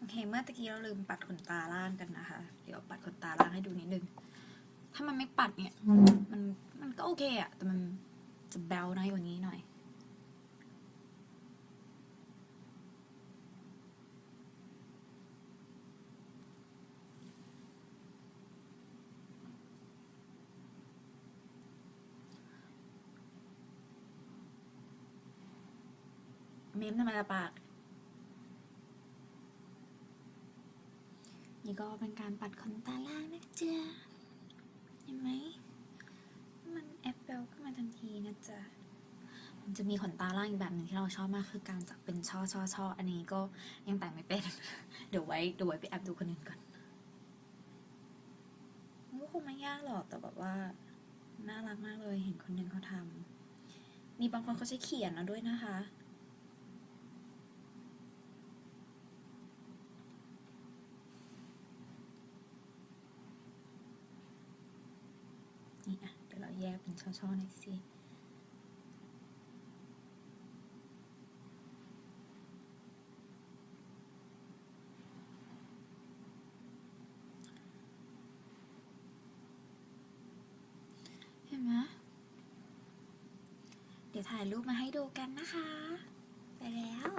โอเค เมื่อตะกี้เราลืมปัดขนตาล่างกันนะคะ เดี๋ยวปัดขนตาล่างให้ดูนิดนึง ถ้ามันไม่ปัดเนี่ย มันมันก็โอเคอะแต่มันจะแบลน้อยกว่านี้หน่อย เมมทำไมละปาก นี่ก็เป็นการปัดขนตาล่างนะจ๊ะเห็นไหม มันแอปเปิลขึ้นมาทันทีนะจ๊ะมันจะมีขนตาล่างอีกแบบหนึ่งที่เราชอบมากคือการจับเป็นช่อช่อช่ออันนี้ก็ยังแต่งไม่เป็น เดี๋ยวไว้เดี๋ยวไว้ไปแอปดูคนอื่นก่อนมันก็คงไม่ยากหรอกแต่แบบว่าน่ารักมากเลยเห็นคนหนึ่งเขาทำมีบางคนเขาใช้เขียนเอาด้วยนะคะ นี่อะเดี๋ยวเราแยกเป็นช่อๆหน่อยสิเห็นไหมเดี๋ยวถ่ายรูปมาให้ดูกันนะคะ ไปแล้ว